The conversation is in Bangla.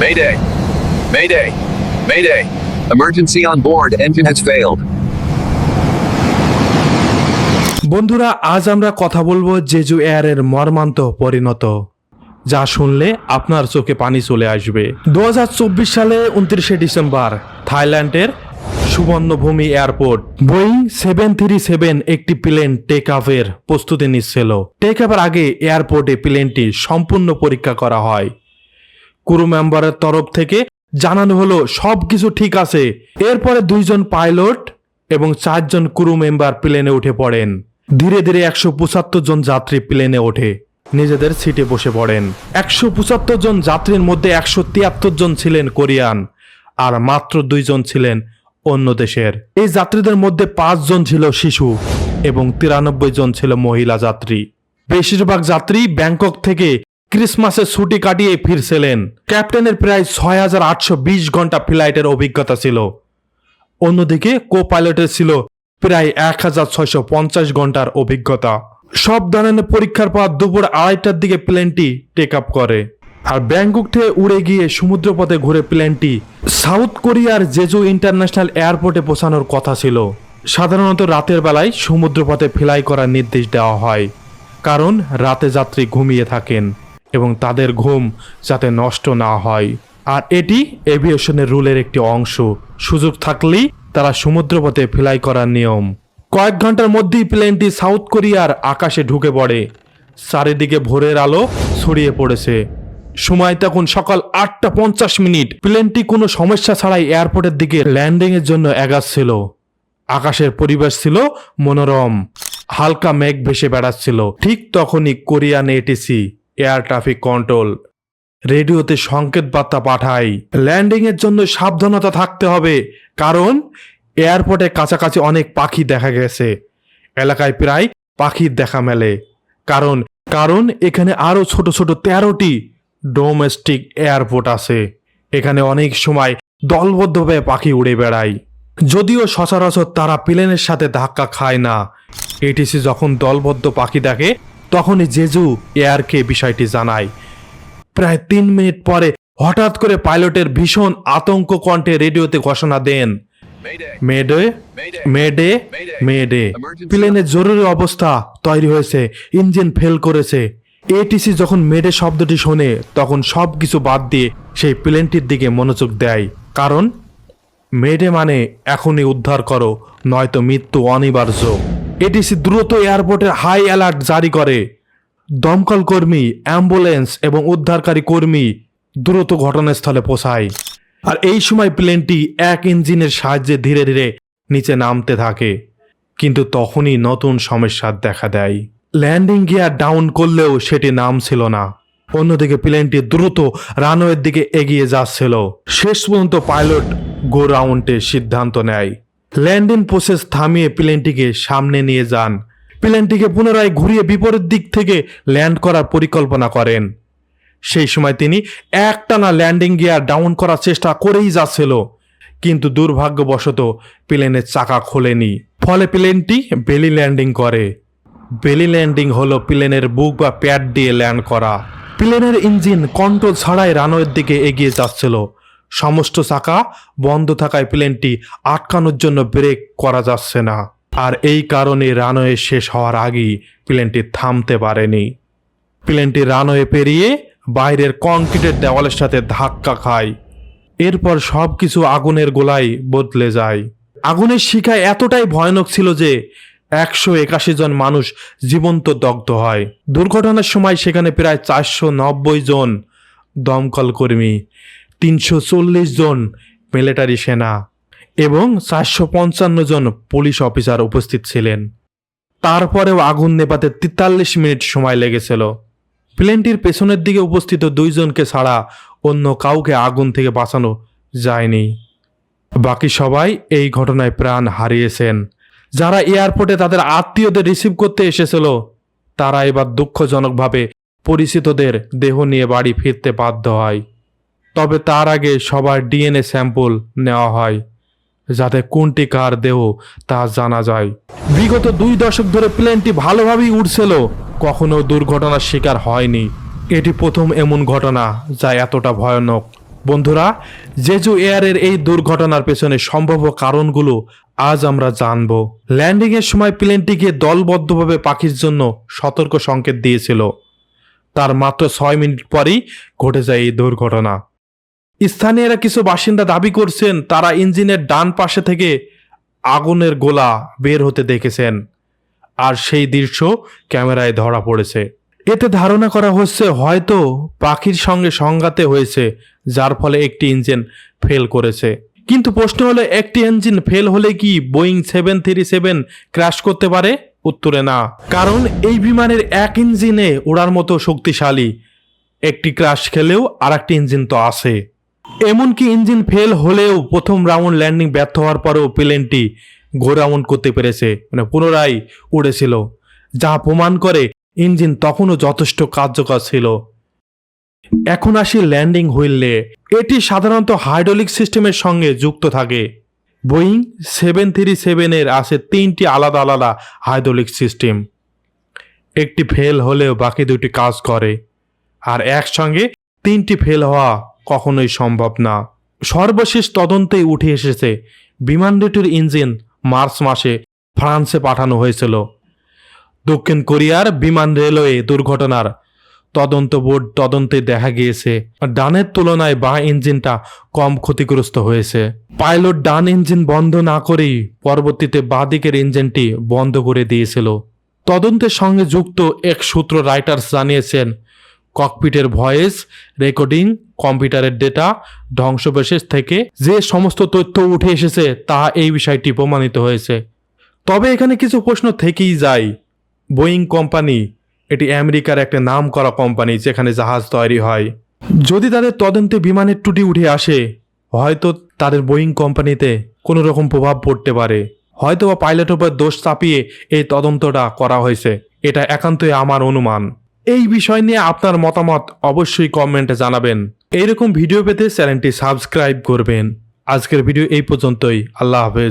Mayday! Mayday! Mayday! Emergency on board, engine has failed. বন্ধুরা আজ আমরা কথা বলব জেজু এয়ারের মর্মান্ত পরিণত যা শুনলে আপনার চোখে পানি চলে আসবে দু হাজার চব্বিশ সালে উনত্রিশে ডিসেম্বর থাইল্যান্ডের Suvarnabhumi airport Boeing seven three seven একটি প্লেন টেক অফের প্রস্তুতি নিচ্ছিল টেক অফের আগে এয়ারপোর্টে প্লেনটি সম্পূর্ণ পরীক্ষা করা হয় ক্রু মেম্বারের তরফ থেকে জানানো হলো সব কিছু ঠিক আছে। এরপরে দুইজন পাইলট এবং চারজন ক্রু মেম্বার প্লেনে উঠে পড়েন। ধীরে ধীরে একশো পঁচাত্তর জন যাত্রী প্লেনে ওঠে। নিজেদের সিটে বসে পড়েন। একশো পঁচাত্তর জন যাত্রীর মধ্যে একশো তিয়াত্তর জন ছিলেন কোরিয়ান আর মাত্র দুইজন ছিলেন অন্য দেশের। এই যাত্রীদের মধ্যে পাঁচজন ছিল শিশু এবং তিরানব্বই জন ছিল মহিলা যাত্রী। বেশিরভাগ যাত্রী ব্যাংকক থেকে ক্রিসমাসের ছুটি কাটিয়ে ফিরছিলেন। ক্যাপ্টেনের প্রায় ছয় হাজার আটশো বিশ ঘণ্টা ফ্লাইটের অভিজ্ঞতা ছিল। অন্যদিকে কো পাইলটের ছিল প্রায় এক হাজার ছয়শো পঞ্চাশ ঘণ্টার অভিজ্ঞতা। সব ধরনের পরীক্ষার পর দুপুর আড়াইটার দিকে প্লেনটি টেক আপ করে। আর ব্যাংকক থেকে উড়ে গিয়ে সমুদ্রপথে ঘুরে প্লেনটি সাউথ কোরিয়ার জেজু ইন্টারন্যাশনাল এয়ারপোর্টে পৌঁছানোর কথা ছিল। সাধারণত রাতের বেলায় সমুদ্রপথে ফ্লাই করার নির্দেশ দেওয়া হয়, কারণ রাতে যাত্রী ঘুমিয়ে থাকেন। এবং তাদের ঘুম যাতে নষ্ট না হয়। আর এটি এভিয়েশনের রুলের একটি অংশ। সুযোগ থাকলেই তারা সমুদ্রপথে ফ্লাই করার নিয়ম। কয়েক ঘণ্টার মধ্যেই প্লেনটি সাউথ কোরিয়ার আকাশে ঢুকে পড়ে। চারিদিকে ভোরের আলো ছড়িয়ে পড়েছে। সময় তখন সকাল আটটা পঞ্চাশ মিনিট। প্লেনটি কোনো সমস্যা ছাড়াই এয়ারপোর্টের দিকে ল্যান্ডিং এর জন্য এগাচ্ছিল। আকাশের পরিবেশ ছিল মনোরম। হালকা মেঘ ভেসে বেড়াচ্ছিল। ঠিক তখনই Korean ATC air traffic control. রেডিওতে সংকেত বার্তা পাঠায় ল্যান্ডিং এর জন্য সাবধানতা থাকতে হবে, কারণ এয়ারপোর্টে কাছাকাছি অনেক পাখি দেখা গেছে। এলাকায় প্রায় পাখির দেখা মেলে। কারণ কারণ এখানে আরও ছোট ছোট তেরোটি ডোমেস্টিক এয়ারপোর্ট আছে। এখানে অনেক সময় দলবদ্ধভাবে পাখি উড়ে বেড়ায়। যদিও সচরাচর তারা প্লেনের সাথে ধাক্কা খায় না। এটিসি যখন দলবদ্ধ পাখি দেখে তখনই জেজু এয়ারকে বিষয়টি জানায়। প্রায় তিন মিনিট পরে হঠাৎ করে পাইলটের ভীষণ আতঙ্ক কণ্ঠে রেডিওতে ঘোষণা দেন! মেডে মেডে মেডে প্লেনের জরুরি অবস্থা তৈরি হয়েছে ইঞ্জিন ফেল করেছে। এটিসি যখন মেডে শব্দটি শোনে তখন সব কিছু বাদ দিয়ে সেই প্লেনটির দিকে মনোযোগ দেয়। কারণ মেডে মানে এখনই উদ্ধার করো নয়তো মৃত্যু অনিবার্য। এটিসি দ্রুত এয়ারপোর্টের হাই অ্যালার্ট জারি করে। দমকল কর্মী, অ্যাম্বুলেন্স এবং উদ্ধারকারী কর্মী দ্রুত ঘটনাস্থলে পৌঁছায়। আর এই সময় প্লেনটি এক ইঞ্জিনের সাহায্যে ধীরে ধীরে নিচে নামতে থাকে। কিন্তু তখনই নতুন সমস্যার দেখা দেয়। ল্যান্ডিং গিয়ার ডাউন করলেও সেটি নাম ছিল না। অন্যদিকে প্লেনটি দ্রুত রানওয়ের দিকে এগিয়ে যাচ্ছিল। শেষ পর্যন্ত পাইলট গো রাউন্ডের সিদ্ধান্ত নেয়। ল্যান্ডিং প্রসেস থামিয়ে প্লেনটিকে সামনে নিয়ে যান। প্লেনটিকে পুনরায় ঘুরিয়ে বিপরীত দিক থেকে ল্যান্ড করার পরিকল্পনা করেন। সেই সময় তিনি একটানা ল্যান্ডিং গিয়ার ডাউন করার চেষ্টা করেই যাচ্ছিল, কিন্তু দুর্ভাগ্যবশত প্লেনের চাকা খোলেনি। ফলে প্লেনটি বেলি ল্যান্ডিং করে। বেলি ল্যান্ডিং হলো প্লেনের বুক বা প্যাড দিয়ে ল্যান্ড করা। প্লেনের ইঞ্জিন কন্ট্রোল ছাড়াই রানওয়ের দিকে এগিয়ে যাচ্ছিল। সমস্ত চাকা বন্ধ থাকায় প্লেনটি আটকানোর জন্য ব্রেক করা যাচ্ছে না। আর এই কারণে রানওয়ে শেষ হওয়ার আগেই প্লেনটি থামতে পারেনি। প্লেনটি রানওয়ে পেরিয়ে বাইরের কংক্রিটের দেওয়ালের সাথে ধাক্কা খায়। এরপর সব কিছু আগুনের গোলায় বদলে যায়। আগুনের শিখায় এতটাই ভয়ানক ছিল যে একশো একাশি জন মানুষ জীবন্ত দগ্ধ হয়। দুর্ঘটনার সময় সেখানে প্রায় চারশো নব্বই জন দমকল কর্মী তিনশো চল্লিশ জন মিলিটারি সেনা এবং চারশো পঞ্চান্ন জন পুলিশ অফিসার উপস্থিত ছিলেন। তারপরেও আগুন নেপাতে তেতাল্লিশ মিনিট সময় লেগেছিল। প্লেনটির পেছনের দিকে উপস্থিত দুইজনকে ছাড়া অন্য কাউকে আগুন থেকে বাঁচানো যায়নি। বাকি সবাই এই ঘটনায় প্রাণ হারিয়েছেন। যারা এয়ারপোর্টে তাদের আত্মীয়দের রিসিভ করতে এসেছিল, তারা এবার দুঃখজনকভাবে পরিচিতদের দেহ নিয়ে বাড়ি ফিরতে বাধ্য হয়। তবে তার আগে সবার ডিএনএ স্যাম্পল নেওয়া হয়, যাতে কোনটি কার দেহ তা জানা যায়। বিগত দুই দশক ধরে প্লেনটি ভালোভাবেই উড়ছিল, কখনো দুর্ঘটনার শিকার হয়নি। এটি প্রথম এমন ঘটনা যা এতটা ভয়ানক। বন্ধুরা, জেজু এয়ারের এই দুর্ঘটনার পেছনে সম্ভাব্য কারণগুলো আজ আমরা জানব। ল্যান্ডিং এর সময় প্লেনটিকে দলবদ্ধভাবে পাখির জন্য সতর্ক সংকেত দিয়েছিল। তার মাত্র ছয় মিনিট পরেই ঘটে যায় এই দুর্ঘটনা। স্থানীয়রা কিছু বাসিন্দা দাবি করছেন, তারা ইঞ্জিনের ডান পাশে থেকে আগুনের গোলা বের হতে দেখেছেন। আর সেই দৃশ্য ক্যামেরায় ধরা পড়েছে। এতে ধারণা করা হচ্ছে, হয়তো পাখির সঙ্গে সংঘাতে হয়েছে, যার ফলে একটি ইঞ্জিন ফেল করেছে। কিন্তু প্রশ্ন হলো, একটি ইঞ্জিন ফেল হলে কি Boeing seven three seven crash করতে পারে? উত্তরে না। কারণ এই বিমানের এক ইঞ্জিনে ওড়ার মতো শক্তিশালী। একটি ক্র্যাশ খেলেও আর একটি ইঞ্জিন তো আছে। এমনকি ইঞ্জিন ফেল হলেও প্রথম রাউন্ড ল্যান্ডিং ব্যর্থ হওয়ার পরেও প্লেনটি গো রাউন্ড করতে পেরেছে মানে পুনরায় উড়েছিল, যা প্রমাণ করে ইঞ্জিন তখনও যথেষ্ট কার্যকর ছিল। এখন আসি ল্যান্ডিং হুইলে এটি সাধারণত হাইড্রোলিক সিস্টেমের সঙ্গে যুক্ত থাকে। বোয়িং সেভেন থ্রি সেভেনের আছে তিনটি আলাদা আলাদা হাইড্রোলিক সিস্টেম একটি ফেল হলেও বাকি দুটি কাজ করে, আর একসঙ্গে তিনটি ফেল হওয়া কখনোই সম্ভব না। সর্বশেষ তদন্তেই উঠে এসেছে, বিমান দুটির ইঞ্জিন মার্চ মাসে ফ্রান্সে পাঠানো হয়েছিল। দক্ষিণ কোরিয়ার বিমান রেলওয়ে দুর্ঘটনার তদন্ত বোর্ড তদন্তে দেখা গিয়েছে, ডানের তুলনায় বাঁ ইঞ্জিনটা কম ক্ষতিগ্রস্ত হয়েছে। পাইলট ডান ইঞ্জিন বন্ধ না করেই পরবর্তীতে দিকের ইঞ্জিনটি বন্ধ করে দিয়েছিল। তদন্তের সঙ্গে যুক্ত এক সূত্র রাইটার্স জানিয়েছেন ককপিটের ভয়েস, রেকর্ডিং, কম্পিউটারের ডেটা, ধ্বংসবিশেষ থেকে যে সমস্ত তথ্য উঠে এসেছে তা এই বিষয়টি প্রমাণিত হয়েছে। তবে এখানে কিছু প্রশ্ন থেকেই যায়। বোয়িং কোম্পানি, এটি আমেরিকার একটা নাম করা কোম্পানি যেখানে জাহাজ তৈরি হয়। যদি তাদের তদন্তে বিমানের ত্রুটি উঠে আসে, হয়তো তাদের বোয়িং কোম্পানিতে কোনো রকম প্রভাব পড়তে পারে। হয়তো বা পাইলটের উপর দোষ চাপিয়ে এই তদন্তটা করা হয়েছে। এটা একান্তই আমার অনুমান। এই বিষয় নিয়ে আপনার মতামত অবশ্যই কমেন্টে জানাবেন। এইরকম ভিডিও পেতে চ্যানেলটি সাবস্ক্রাইব করবেন। আজকের ভিডিও এই পর্যন্তই। আল্লাহ হাফেজ।